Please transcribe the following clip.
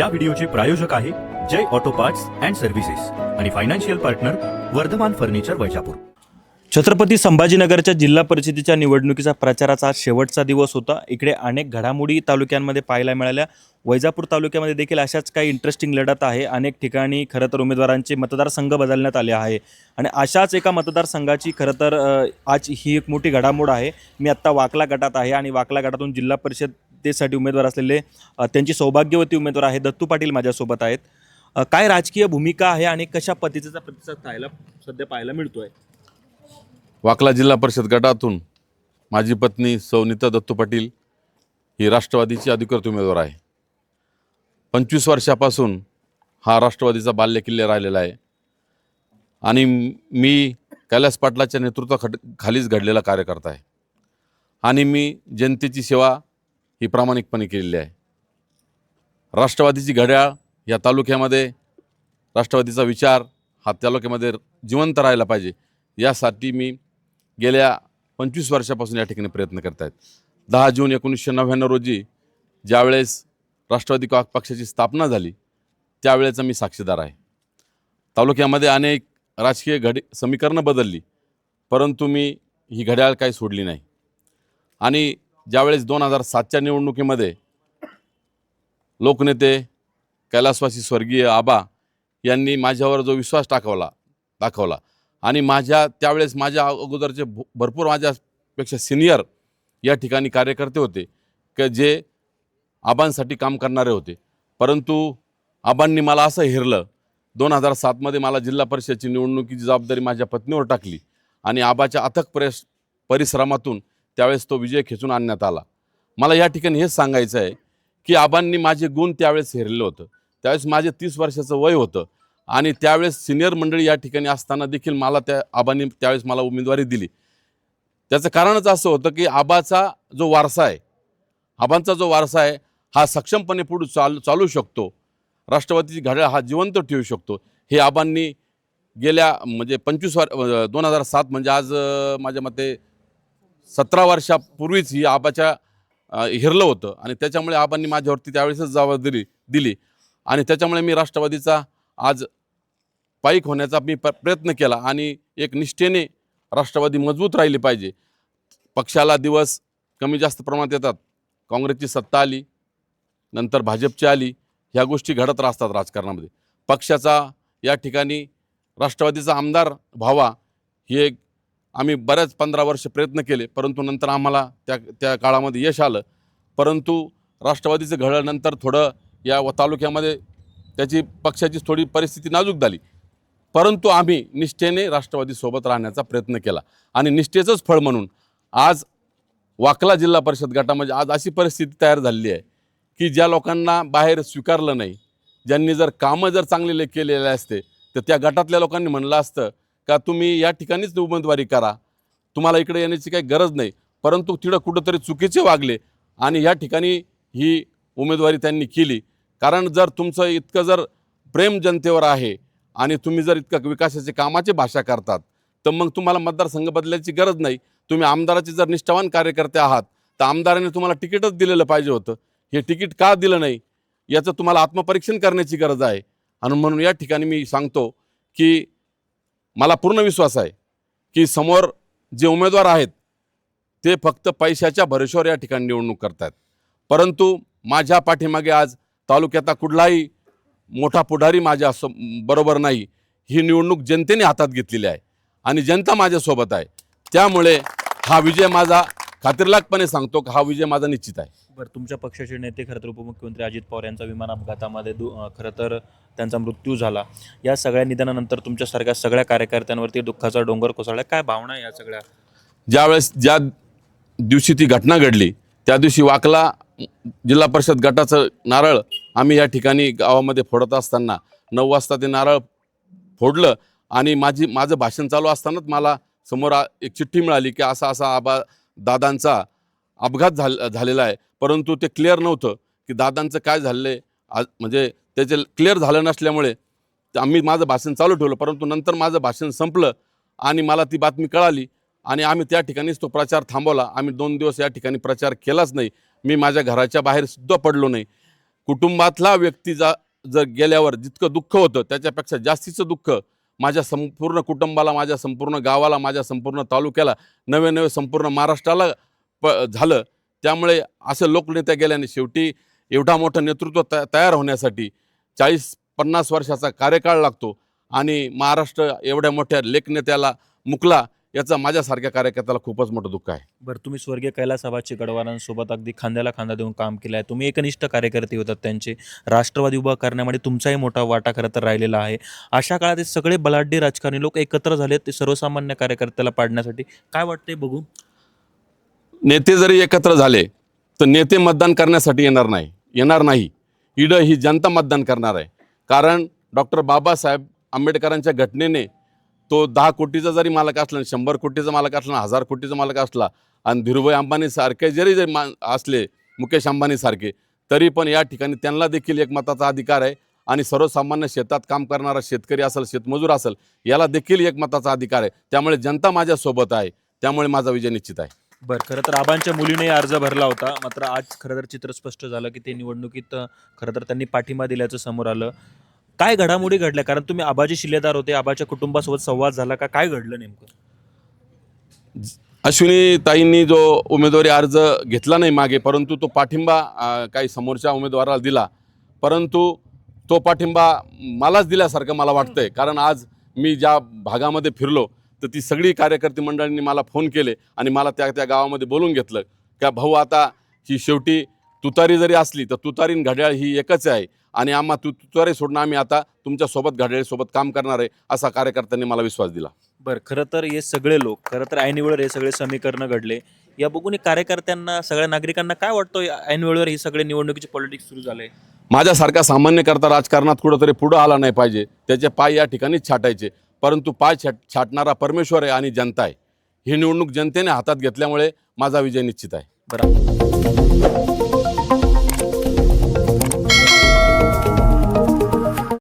या व्हिडिओचे प्रायोजक आहे Jay auto parts and services आणि financial partner Vardhaman furniture Vaijapur. Chhatrapati संभाजीनगरच्या जिल्हा परिषदेच्या निवडणुकीचा प्रचाराचा आज शेवटचा दिवस होता. इकडे अनेक घडामोडी तालुक्यांमध्ये पाहायला मिळाल्या. वैजापूर तालुक्यामध्ये देखील अशाच काही इंटरेस्टिंग लढत आहे. अनेक ठिकाणी खरं तर उमेदवारांचे मतदारसंघ बदलण्यात आले आहे. आणि अशाच एका मतदारसंघाची खरं तर आज ही एक मोठी घडामोड आहे. मी आत्ता वाकला गटात आहे आणि वाकला गटातून जिल्हा परिषद तेसाठी उमेदवार असलेले त्यांची सौभाग्यवती उमेदवार आहे दत्तू पाटील माझ्यासोबत आहेत. काय राजकीय भूमिका आहे आणि कशा पद्धतीचा प्रतिसाद पाहायला सध्या पाहायला मिळतोय? वाकला जिल्हा परिषद गटातून माझी पत्नी सौनिता दत्तू पाटील ही राष्ट्रवादीची अधिकृत उमेदवार आहे. पंचवीस वर्षापासून हा राष्ट्रवादीचा बाल्यकिल्ले राहिलेला आहे. आणि मी कैलास पाटलाच्या नेतृत्वाखाट खालीच घडलेला कार्यकर्ता आहे. आणि मी जनतेची सेवा ही प्रामाणिकपणे केलेली आहे. राष्ट्रवादीची घड्याळ या तालुक्यामध्ये राष्ट्रवादीचा विचार हा तालुक्यामध्ये जिवंत राहायला पाहिजे. यासाठी मी गेल्या पंचवीस वर्षापासून या ठिकाणी प्रयत्न करत आहेत दहा जून एकोणीसशे नव्याण्णव रोजी ज्यावेळेस राष्ट्रवादी का पक्षाची स्थापना झाली त्यावेळेचा मी साक्षीदार आहे. तालुक्यामध्ये अनेक राजकीय घडी समीकरणं बदलली परंतु मी ही घड्याळ काही सोडली नाही. आणि ज्यावेळेस दोन हजार सातच्या निवडणुकीमध्ये लोकनेते कैलासवासी स्वर्गीय आबा यांनी माझ्यावर जो विश्वास टाकवला दाखवला आणि माझ्या त्यावेळेस माझ्या अगोदरचे भरपूर माझ्यापेक्षा सिनियर या ठिकाणी कार्यकर्ते होते की जे आबांसाठी काम करणारे होते. परंतु आबांनी मला असं हेरलं दोन हजार सातमध्ये मला जिल्हा परिषदेची निवडणुकीची जबाबदारी माझ्या पत्नीवर टाकली आणि आबाच्या अथक प्रयस परिश्रमातून त्यावेळेस तो विजय खेचून आणण्यात आला. मला या ठिकाणी हेच सांगायचं आहे की आबांनी माझे गुण त्यावेळेस हेरलं होतं. त्यावेळेस माझे तीस वर्षाचं वय होतं आणि त्यावेळेस सिनियर मंडळी या ठिकाणी असताना देखील मला त्या आबांनी त्यावेळेस मला उमेदवारी दिली. त्याचं कारणच असं होतं की आबाचा जो वारसा आहे आबांचा जो वारसा आहे हा सक्षमपणे पुढे चाल चालू शकतो. राष्ट्रवादीची घड्याळ हा जिवंत ठेवू शकतो. हे आबांनी गेल्या म्हणजे पंचवीस वर दोन हजार सात म्हणजे आज माझ्या मते सतरा वर्षापूर्वीच ही आबाच्या हिरलं होतं. आणि त्याच्यामुळे आबांनी माझ्यावरती त्यावेळेसच जबाबदारी दिली. आणि त्याच्यामुळे मी राष्ट्रवादीचा आज पाईक होण्याचा मी प प्रयत्न केला. आणि एक निष्ठेने राष्ट्रवादी मजबूत राहिली पाहिजे. पक्षाला दिवस कमी जास्त प्रमाणात येतात. काँग्रेसची सत्ता आली नंतर भाजपची आली. ह्या गोष्टी घडत राहतात राजकारणामध्ये. पक्षाचा या ठिकाणी राष्ट्रवादीचा आमदार व्हावा ही एक आम्ही बऱ्याच पंधरा वर्ष प्रयत्न केले परंतु नंतर आम्हाला त्या त्या काळामध्ये यश आलं. परंतु राष्ट्रवादीचं घडल्यानंतर थोडं या व तालुक्यामध्ये त्याची पक्षाची थोडी परिस्थिती नाजूक झाली. परंतु आम्ही निष्ठेने राष्ट्रवादीसोबत राहण्याचा प्रयत्न केला. आणि निष्ठेचंच फळ म्हणून आज वाकला जिल्हा परिषद गटामध्ये आज अशी परिस्थिती तयार झालेली आहे की ज्या लोकांना बाहेर स्वीकारलं नाही ज्यांनी जर कामं जर चांगले केलेले असते तर त्या गटातल्या लोकांनी म्हणलं असतं का तुम्ही या ठिकाणीच उमेदवारी करा? तुम्हाला इकडे येण्याची काही गरज नाही. परंतु तिकडं कुठंतरी चुकीचे वागले आणि या ठिकाणी ही उमेदवारी त्यांनी केली. कारण जर तुमचं इतकं जर प्रेम जनतेवर आहे आणि तुम्ही जर इतकं विकासाचे कामाची भाषा करतात तर मग तुम्हाला मतदारसंघ बदलायची गरज नाही. तुम्ही आमदाराचे जर निष्ठावान कार्यकर्ते आहात तर आमदाराने तुम्हाला तिकीटच दिलेलं पाहिजे होतं. हे तिकीट का दिलं नाही? याचं तुम्हाला आत्मपरीक्षण करण्याची गरज आहे. आणि म्हणून या ठिकाणी मी सांगतो की मला पूर्ण विश्वास आहे की समोर जे उमेदवार आहेत ते फक्त पैशाच्या भरोश्यावर या ठिकाणी निवडणूक करतात परंतु माझ्या पाठीमागे आज तालुक्याचा कुठलाही मोठा पुढारी माझ्या बरोबर नाही. ही निवडणूक जनतेने हातात घेतलेली आहे आणि जनता माझ्यासोबत आहे. त्यामुळे हा विजय माझा खात्रीलाकपणे सांगतो की हा विजय माझा निश्चित आहे. बरं तुमच्या पक्षाचे नेते खरं तर उपमुख्यमंत्री अजित पवार यांचा विमान अपघातामध्ये दु खरं तर त्यांचा मृत्यू झाला. या सगळ्या निधनानंतर तुमच्यासारख्या सगळ्या कार्यकर्त्यांवरती दुःखाचा डोंगर कोसळला. काय भावना या सगळ्या? ज्यावेळेस ज्या दिवशी ती घटना घडली त्या दिवशी वाकला जिल्हा परिषद गटाचं नारळ आम्ही या ठिकाणी गावामध्ये फोडत असताना नऊ वाजता ते नारळ फोडलं आणि माझी माझं भाषण चालू असतानाच मला समोर एक चिठ्ठी मिळाली की असा असा आबा दादांचा अपघात झाल झालेला आहे. परंतु ते क्लिअर नव्हतं की दादांचं काय झालं आहे आज म्हणजे त्याचे क्लिअर झालं नसल्यामुळे आम्ही माझं भाषण चालू ठेवलं परंतु नंतर माझं भाषण संपलं आणि मला ती बातमी कळाली आणि आम्ही त्या ठिकाणीच तो प्रचार थांबवला. आम्ही दोन दिवस या ठिकाणी प्रचार केलाच नाही. मी माझ्या घराच्या बाहेर सुद्धा पडलो नाही. कुटुंबातला व्यक्ती जा जर गेल्यावर जितकं दुःख होतं त्याच्यापेक्षा जास्तीचं दुःख माझ्या संपूर्ण कुटुंबाला माझ्या संपूर्ण गावाला माझ्या संपूर्ण तालुक्याला नवे नवे संपूर्ण महाराष्ट्राला प झालं. त्यामुळे असं लोकनेत्या गेल्याने शेवटी एवढा मोठं नेतृत्व त तयार होण्यासाठी चाळीस पन्नास वर्षाचा कार्यकाळ लागतो आणि महाराष्ट्र एवढ्या मोठ्या लेखनेत्याला मुकला याचं माझ्यासारख्या कार्यकर्त्याला खूपच मोठं दुःख आहे. बरं तुम्ही स्वर्गीय कैलास आबाची गडवारांसोबत अगदी खांद्याला खांदा देऊन काम केलं आहे. तुम्ही एकनिष्ठ कार्यकर्ते होतात त्यांचे. राष्ट्रवादी उभा करण्यामध्ये तुमचाही मोठा वाटा खरं तर राहिलेला आहे. अशा काळात हे सगळे बलाढ्य राजकारणी लोक एकत्र झाले ते सर्वसामान्य कार्यकर्त्याला पाडण्यासाठी. काय वाटतंय बघू? नेते जरी एकत्र झाले तर नेते मतदान करण्यासाठी येणार नाही. येणार नाही. इडं ही जनता मतदान करणार आहे. कारण डॉक्टर बाबासाहेब आंबेडकरांच्या घटनेने तो दहा कोटीचा जरी मालक असला शंभर कोटीचा मालक असला हजार कोटीचा मालक असला आणि धीरुभाई अंबानीसारखे जरी जरी मा असले मुकेश अंबानीसारखे तरी पण या ठिकाणी त्यांना देखील एक मताचा अधिकार आहे. आणि सर्वसामान्य शेतात काम करणारा शेतकरी असेल शेतमजूर असेल याला देखील एक मताचा अधिकार आहे. त्यामुळे जनता माझ्यासोबत आहे. त्यामुळे माझा विजय निश्चित आहे. बरं खरं तर आबांच्या मुलीने अर्ज भरला होता. मात्र आज खरं तर चित्र स्पष्ट झालं की ते निवडणुकीत खरं तर त्यांनी पाठिंबा दिल्याचं समोर आलं. काय घडामोडी घडल्या? कारण तुम्ही आबाजी शिलेदार होते आबाच्या कुटुंबासोबत संवाद झाला का? काय घडलं नेमकं? अश्विनी ताईंनी जो उमेदवारी अर्ज घेतला नाही मागे परंतु तो पाठिंबा काही समोरच्या उमेदवाराला दिला. परंतु तो पाठिंबा मलाच दिल्यासारखं मला वाटतंय. कारण आज मी ज्या भागामध्ये फिरलो तर ती सगळी कार्यकर्ते मंडळींनी मला फोन केले आणि मला त्या त्या गावामध्ये बोलून घेतलं. का भाऊ आता ही शेवटी तुतारी जरी असली तर तुतारी आणि घड्याळ ही एकच आहे. आणि आम्हा तु तुतारी सोडून आम्ही आता तुमच्यासोबत घड्याळीसोबत काम करणार आहे असा कार्यकर्त्यांनी मला विश्वास दिला. बरं खरं तर हे सगळे लोक खरं तर ऐन वेळेवर हे सगळे समीकरणं घडले. या बघून कार्यकर्त्यांना सगळ्या नागरिकांना काय वाटतं ऐन वेळेवर ही सगळे निवडणुकीचे पॉलिटिक्स सुरू झाले? माझ्यासारखा सामान्यकर्ता राजकारणात कुठंतरी पुढं आला नाही पाहिजे. त्याचे पाय या ठिकाणीच छाटायचे. परंतु पाय छाट छाटणारा परमेश्वर आहे आणि जनता आहे. ही निवडणूक जनतेने हातात घेतल्यामुळे माझा विजय निश्चित आहे. बरं.